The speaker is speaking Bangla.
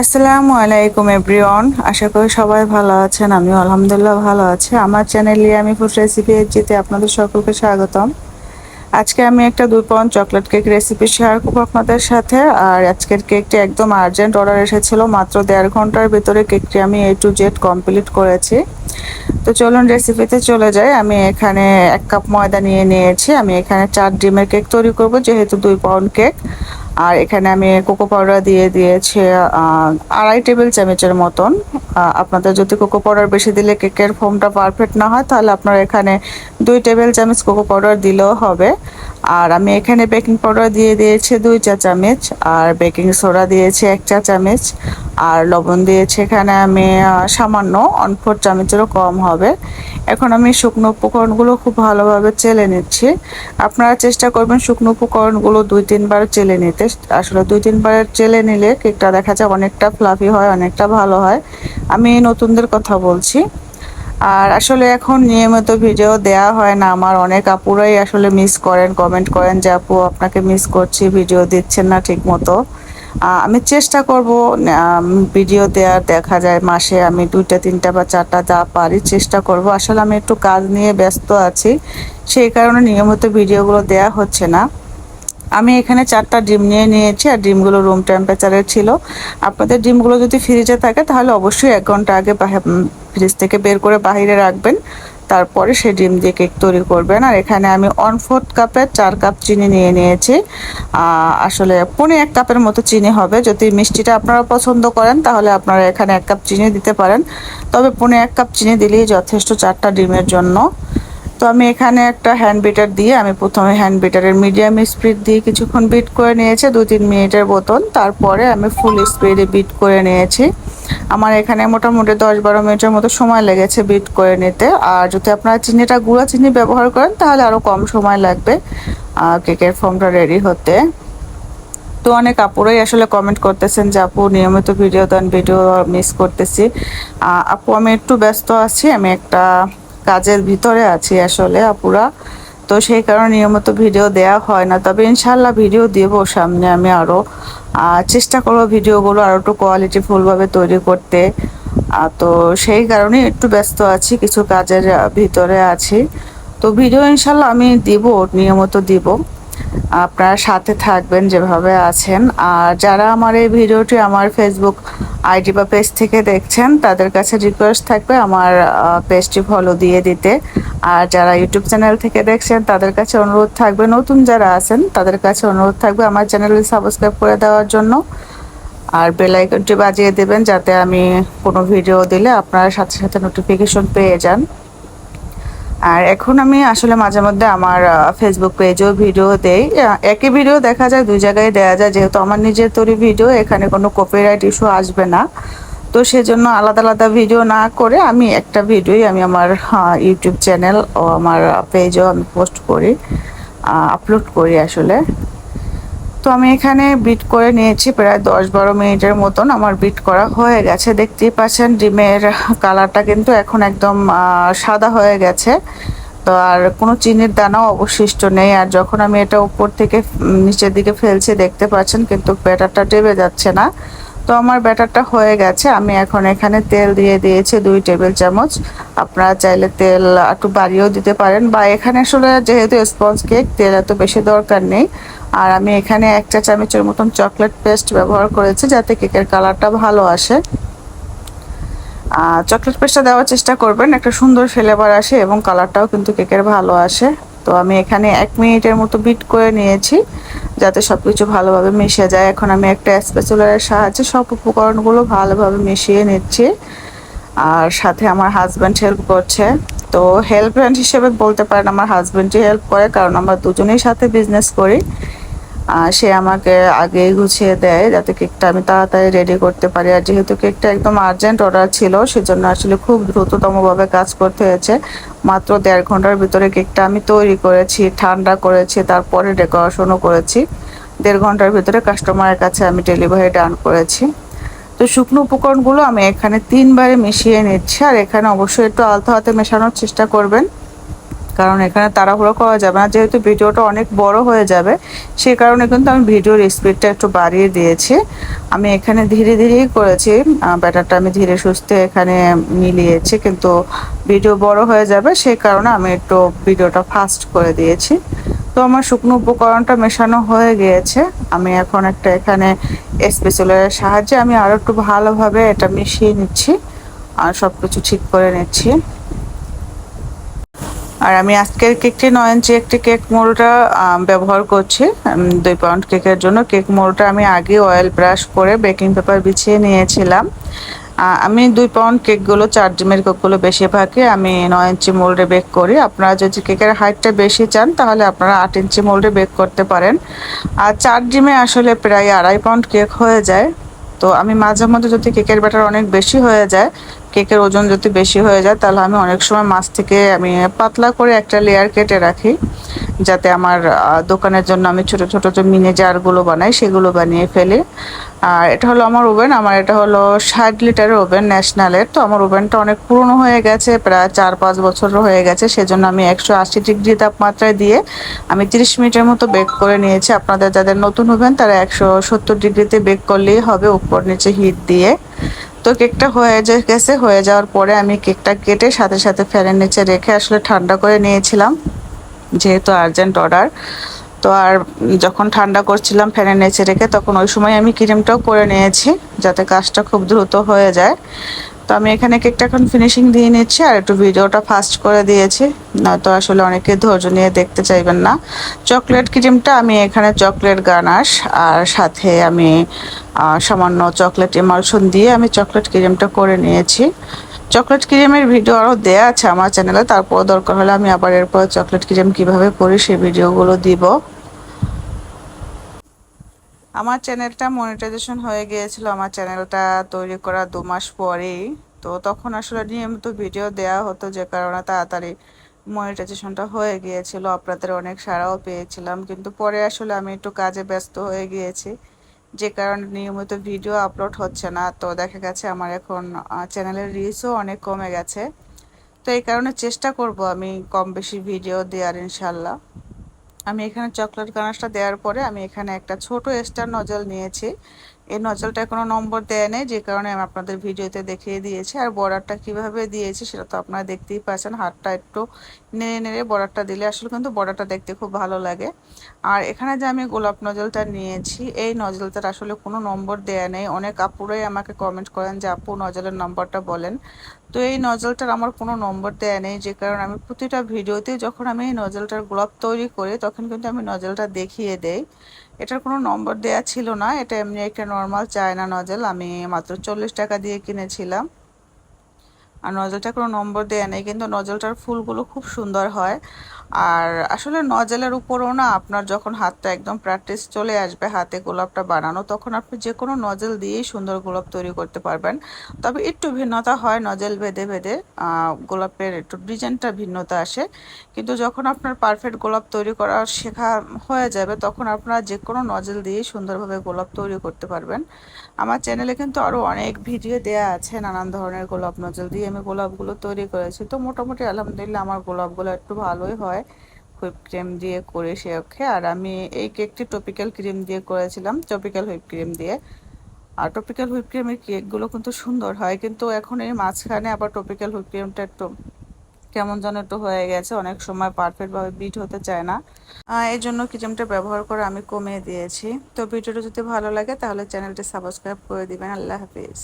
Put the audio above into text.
আসসালামু আলাইকুম, এভরিওয়ান। আশা করি সবাই ভালো আছেন, আমিও আলহামদুলিল্লাহ ভালো আছি। আমার চ্যানেলে আমি ফুড রেসিপি যেতে আপনাদের সকলকে স্বাগতম। আজকে আমি একটা দুই pound chocolate cake recipe share করব আপনাদের সাথে। আর আজকের কেকটি একদম আর্জেন্ট অর্ডার এসেছিল, মাত্র দেড় ঘণ্টার ভিতরে কেকটি আমি এ টু জেড কমপ্লিট করেছি। তো চলুন রেসিপিতে চলে যাই। আমি এখানে এক কাপ ময়দা নিয়ে নিয়েছি। আমি এখানে চার ডিমের কেক তৈরি করব, যেহেতু দুই পাউন্ড কেক আর এখানে আমি কোকো পাউডার দিয়ে দিয়েছি আড়াই টেবিল চামচের মতন। আপনাদের যদি কোকো পাউডার বেশি দিলে কেকের ফোমটা পারফেক্ট না হয়, তাহলে আপনার এখানে দুই টেবিল চামচ কোকো পাউডার দিলেও হবে। আর আমি এখানে বেকিং পাউডার দিয়ে দিয়েছি দুই চা চামচ, আর বেকিং সোডা দিয়েছি এক চা চামচ, আর লবণ দিয়েছি এখানে আমি সামান্য অন ফোর চামচেরও কম হবে। এখন আমি শুকনো উপকরণগুলো খুব ভালোভাবে চেলে নিচ্ছি। আপনারা চেষ্টা করবেন শুকনো উপকরণগুলো দুই তিনবার চেলে নিতে। আসলে দুই তিনবার চেলে নিলে কেকটা দেখা যায় অনেকটা ফ্লাফি হয়, অনেকটা ভালো হয়। আমি নতুনদের কথা বলছি। আর আসলে এখন নিয়মিত ভিডিও দেয়া হয় না। আমার অনেক আপুরাই আসলে মিস করেন কমেন্ট করেন যে, আপু, আপনাকে মিস করছি ভিডিও দিচ্ছেন না ঠিক মতো আমি চেষ্টা করব ভিডিও দেওয়ার দেখা যায় মাসে আমি দুইটা, তিনটা বা চারটা যা পারি চেষ্টা করব। আসলে আমি একটু কাজ নিয়ে ব্যস্ত আছি। সেই কারণে নিয়মিত ভিডিওগুলো দেয়া হচ্ছে না। আমি এখানে চারটা ডিম নিয়ে নিয়েছি, আর ডিমগুলো রুম টেম্পারেচারের ছিল। আপনাদের ডিমগুলো যদি ফ্রিজে থাকে, তাহলে অবশ্যই এক ঘণ্টা আগে ফ্রিজ থেকে বের করে বাহিরে রাখবেন। তারপরে সেই ডিম দিয়ে কেক তৈরি করবেন। আর এখানে আমি ওয়ান ফোর্থ কাপের চার কাপ চিনি নিয়ে নিয়েছি। আসলে পনে এক কাপের মতো চিনি হবে। যদি মিষ্টিটা আপনারা পছন্দ করেন, তাহলে আপনারা এখানে এক কাপ চিনি দিতে পারেন। তবে পনে এক কাপ চিনি দিলেই যথেষ্ট চারটা ডিমের জন্য। তো আমি এখানে একটা হ্যান্ড বিটার দিয়ে আমি প্রথমে হ্যান্ড বিটারের মিডিয়াম স্পিড দিয়ে কিছুক্ষণ বিট করে নিয়েছি, দু তিন মিনিটের বোতল। তারপরে আমি ফুল স্পিডে বিট করে নিয়েছি। আমার এখানে মোটামুটি দশ বারো মিনিটের মতো সময় লেগেছে বিট করে নিতে। আর যদি আপনারা চিনিটা, গুঁড়া চিনি ব্যবহার করেন, তাহলে আরও কম সময় লাগবে। কেকের ফর্মটা রেডি হতে। তো অনেক আপুরাই আসলে কমেন্ট করতেছেন যে, আপু, নিয়মিত ভিডিও দেন ভিডিও মিস করতেছি। আপু, আমি একটু ব্যস্ত আছি, আমি একটা কাজের ভিতরে আছি আসলে আপুরা। তো সেই কারণে নিয়মিত ভিডিও দেয়া হয় না। তবে ইনশাল্লাহ ভিডিও দেব সামনে আমি আরও চেষ্টা করব ভিডিওগুলো আরও একটু কোয়ালিটিফুলভাবে তৈরি করতে। তো সেই কারণে একটু ব্যস্ত আছি, কিছু কাজের ভিতরে আছি। তো ভিডিও ইনশাল্লাহ আমি দিব, নিয়মিত দিব। আপনারা সাথে থাকবেন, যেভাবে আছেন। আর যারা আমার এই ভিডিওটি আমার ফেসবুক আইডি বা পেজ থেকে দেখছেন, তাদের কাছে রিকোয়েস্ট থাকবে আমার পেজটি ফলো দিয়ে দিতে। আর যারা ইউটিউব চ্যানেল থেকে দেখছেন, তাদের কাছে অনুরোধ থাকবে, নতুন যারা আছেন, তাদের কাছে অনুরোধ থাকবে আমার চ্যানেলটি সাবস্ক্রাইব করে দেওয়ার জন্য। আর বেল আইকনটি বাজিয়ে দেবেন, যাতে আমি কোনো ভিডিও দিলে আপনারা সাথে সাথে নোটিফিকেশন পেয়ে যান। আর এখন আমি আসলে মাঝে মধ্যে আমার ফেসবুক পেজেও ভিডিও দেই। একই ভিডিও দেখা যায়, দুই জায়গায় দেওয়া যায়। যেহেতু আমার নিজের তৈরি ভিডিও এখানে কোনো কপিরাইট ইস্যু আসবে না। তো সেজন্য আলাদা আলাদা ভিডিও না করে আমি একটা ভিডিওই আমি আমার ইউটিউব চ্যানেল ও আমার পেজও আমি পোস্ট করি আপলোড করি আসলে। তো আমি এখানে বিট করে নিয়েছি প্রায় দশ বারো মিনিটের মতন। আমার বিট করা হয়ে গেছে। দেখতেই পাচ্ছেন, ডিমের কালারটা কিন্তু এখন একদম সাদা হয়ে গেছে। তো আর কোনো চিনির দানাও অবশিষ্ট নেই। আর যখন আমি এটা উপর থেকে নিচের দিকে ফেলছি, দেখতে পাচ্ছেন কিন্তু ব্যাটারটা ডেবে যাচ্ছে না। তো আমার ব্যাটারটা হয়ে গেছে। আমি এখন এখানে তেল দিয়ে দিয়েছি দুই টেবিল চামচ। আপনারা চাইলে তেল একটু বাড়িয়েও দিতে পারেন। বা এখানে আসলে যেহেতু স্পঞ্জ কেক, তেল এত বেশি দরকার নেই। আর আমি এখানে একটা চামচের মতন চকলেট পেস্ট ব্যবহার করেছি যাতে কেকের কালারটা ভালো আসে। চকলেট পেস্টটা দেওয়ার চেষ্টা করবেন, একটা সুন্দর ফ্লেভার আসে এবং কালারটাও কিন্তু কেকের ভালো আসে। তো আমি এখানে এক মিনিটের মতো বিট করে নিয়েছি যাতে সব কিছু ভালোভাবে মিশে যায়। এখন আমি একটা স্পেচুলারের সাহায্যে সব উপকরণগুলো ভালোভাবে মিশিয়ে নিচ্ছি। আর সাথে আমার হাজব্যান্ড হেল্প করছে। তো হেল্প হ্যান্ড হিসেবে বলতে পারেন আমার হাজব্যান্ডই হেল্প করে, কারণ আমরা দুজনেই সাথে বিজনেস করি। সে আমাকে আগেই গুছিয়ে দেয় যাতে কেকটা আমি তাড়াতাড়ি রেডি করতে পারি। আর যেহেতু কেকটা একদম আর্জেন্ট অর্ডার ছিল, সেজন্য আসলে খুব দ্রুততমভাবে কাজ করতে হয়েছে। মাত্র দেড় ঘণ্টার ভিতরে কেকটা আমি তৈরি করেছি, ঠান্ডা করেছি, তারপরে ডেকোরেশনও করেছি। দেড় ঘণ্টার ভিতরে কাস্টমারের কাছে আমি ডেলিভারি ডান করেছি। তো শুকনো উপকরণগুলো আমি এখানে তিনবারে মিশিয়ে নিচ্ছি, আর এখানে অবশ্যই একটু আলতো হাতে মেশানোর চেষ্টা করবেন। কারণ এখানে তাড়াহুড়ো করা যাবে না। যেহেতু ভিডিওটা অনেক বড় হয়ে যাবে, সে কারণে কিন্তু আমি ভিডিওর স্পিডটা একটু বাড়িয়ে দিয়েছি। আমি এখানে ধীরে ধীরেই করেছি। ব্যাটারটা আমি ধীরে সুস্থে এখানে মিলিয়েছি, কিন্তু ভিডিও বড় হয়ে যাবে, সে কারণে আমি একটু ভিডিওটা ফাস্ট করে দিয়েছি। তো আমার শুকনো উপকরণটা মেশানো হয়ে গিয়েছে। আমি এখন একটা এখানে স্পেশালের সাহায্যে আমি আরও একটু ভালোভাবে এটা মিশিয়ে নিচ্ছি, আর সব কিছু ঠিক করে নিচ্ছি। আর আমি আজকের কেকটি নয় ইঞ্চি একটি কেক মোলটা ব্যবহার করছি দুই পাউন্ড কেকের জন্য। কেক মোলটা আমি আগে অয়েল ব্রাশ করে বেকিং পেপার বিছিয়ে নিয়েছিলাম। আমি দুই পাউন্ড কেকগুলো, চার ডিমের কেকগুলো বেশিরভাগই আমি নয় ইঞ্চি মোল্ডে বেক করি। আপনারা যদি কেকের হাইটটা বেশি চান, তাহলে আপনারা আট ইঞ্চি মোল্ডে বেক করতে পারেন। আর চার ডিমে আসলে প্রায় আড়াই পাউন্ড কেক হয়ে যায়। তো আমি মাঝে মধ্যে যদি কেকের ব্যাটার অনেক বেশি হয়ে যায় কেকের ওজন যদি বেশি হয়ে যায়, তাহলে আমি অনেক সময় মাছ থেকে আমি পাতলা করে একটা লেয়ার কেটে রাখি, যাতে আমার দোকানের জন্য আমি ছোট ছোট যে মিনি জারগুলো বানাই, সেগুলো বানিয়ে ফেলি। আর এটা হলো আমার ওভেন আমার এটা হলো ষাট লিটারের ওভেন ন্যাশনালের তো আমার ওভেনটা অনেক পুরনো হয়ে গেছে, প্রায় চার পাঁচ বছরও হয়ে গেছে। সেজন্য আমি একশো আশি ডিগ্রি তাপমাত্রায় দিয়ে আমি তিরিশ মিনিটের মতো বেক করে নিয়েছি। আপনাদের যাদের নতুন ওভেন তারা একশো সত্তর ডিগ্রিতে বেক করলেই হবে, উপর নিচে হিট দিয়ে। তো কেকটা হয়ে গেছে, হয়ে যাওয়ার পরে আমি কেকটা কেটে সাথে সাথে ফ্যানের নিচে রেখে আসলে ঠান্ডা করে নিয়েছিলাম, যেহেতু আর্জেন্ট অর্ডার তো আর যখন ঠান্ডা করছিলাম ফ্যানের নিচে রেখে, তখন ওই সময় আমি ক্রিমটাও করে নিয়েছি, যাতে কাজটা খুব দ্রুত হয়ে যায়। তো আমি এখানে কেকটা এখন ফিনিশিং দিয়ে নিচ্ছি আর একটু ভিডিওটা ফাস্ট করে দিয়েছি। নয়তো আসলে অনেকে ধৈর্য নিয়ে দেখতে চাইবেন না। চকলেট ক্রিমটা আমি এখানে চকলেট গানাশ আর সাথে আমি সামান্য চকলেট ইমালশন দিয়ে আমি চকলেট ক্রিমটা করে নিয়েছি। চকলেট ক্রিমের ভিডিও আরও দেয়া আছে আমার চ্যানেলে তারপর দরকার হলে আমি আবার এরপর চকলেট ক্রিম কীভাবে করি সেই ভিডিওগুলো দিব। আমার চ্যানেলটা মনিটাইজেশন হয়ে গিয়েছিল, আমার চ্যানেলটা তৈরি করা দু মাস পরেই। তো তখন আসলে নিয়মিত ভিডিও দেয়া হতো যে কারণে তাড়াতাড়ি মনিটাইজেশনটা হয়ে গিয়েছিল, আপনাদের অনেক সারাও পেয়েছিলাম। কিন্তু পরে আসলে আমি একটু কাজে ব্যস্ত হয়ে গিয়েছি, যে কারণে নিয়মিত ভিডিও আপলোড হচ্ছে না। তো দেখা গেছে আমার এখন চ্যানেলের রিচও অনেক কমে গেছে। তো এই কারণে চেষ্টা করব আমি কম বেশি ভিডিও দেওয়ার ইনশাল্লাহ আমি এখানে চকলেট গানাশটা দেওয়ার পরে আমি এখানে একটা ছোট স্টার নজল নিয়েছি। এই নজলটা কোনো নম্বর দেয় নেই, যে কারণে আমি আপনাদের ভিডিওতে দেখিয়ে দিয়েছি। আর বর্ডারটা কীভাবে দিয়েছি সেটা তো আপনারা দেখতেই পাচ্ছেন, হাতটা একটু নেড়ে নেড়ে বর্ডারটা দিলে আসলে কিন্তু বর্ডারটা দেখতে খুব ভালো লাগে। আর এখানে যে আমি গোলাপ নজলটা নিয়েছি, এই নজলটার আসলে কোনো নম্বর দেয়া নেই। অনেক আপুরাই আমাকে কমেন্ট করেন যে, আপু নজলের নম্বরটা বলেন। তো এই নজলটার আমার কোনো নম্বর দেয়া নেই, যে কারণে আমি প্রতিটা ভিডিওতে যখন আমি এই নজলটার গোলাপ তৈরি করি, তখন কিন্তু আমি নজলটা দেখিয়ে দেই। এটার কোনো নম্বর দেয়া ছিল না। এটা এমনি একটা নর্মাল চায়না নজল আমি মাত্র চল্লিশ টাকা দিয়ে কিনেছিলাম। আর নজলটা কোনো নম্বর দেয়া নেই, কিন্তু নজলটার ফুলগুলো খুব সুন্দর হয়। আর আসলে নজেলের উপরও না আপনার যখন হাতটা একদম প্র্যাকটিস চলে আসবে, হাতে গোলাপটা বানানো, তখন আপনি যে কোনো নজেল দিয়েই সুন্দর গোলাপ তৈরি করতে পারবেন। তবে একটু ভিন্নতা হয় নজেল বেঁধে বেঁধে গোলাপের একটু ডিজাইনটা ভিন্নতা আসে। কিন্তু যখন আপনার পারফেক্ট গোলাপ তৈরি করা শেখা হয়ে যাবে, তখন আপনারা যে কোনো নজেল দিয়েই সুন্দরভাবে গোলাপ তৈরি করতে পারবেন। আমার চ্যানেলে কিন্তু আরও অনেক ভিডিও দেয়া আছে, নানান ধরনের গোলাপ নজল দিয়ে আমি গোলাপগুলো তৈরি করেছি। তো মোটামুটি আলহামদুলিল্লাহ আমার গোলাপগুলো একটু ভালোই হয়। হুইপ ক্রিম দিয়ে করে সে ওকে। আর আমি এই কেকটি টপিক্যাল ক্রিম দিয়ে করেছিলাম টপিক্যাল হুইপ ক্রিম দিয়ে। আর টপিক্যাল হুইপ ক্রিমের কেকগুলো কিন্তু সুন্দর হয়, কিন্তু এখন এই মাঝখানে আবার টপিক্যাল হুইপ ক্রিমটা একটু কেমন যেন একটু হয়ে গেছে, অনেক সময় পারফেক্টভাবে বিট হতে চায় না। এই জন্য ক্রিমটা ব্যবহার করে আমি কমিয়ে দিয়েছি। তো ভিডিওটা যদি ভালো লাগে, তাহলে চ্যানেলটি সাবস্ক্রাইব করে দিবেন। আল্লাহ হাফিজ।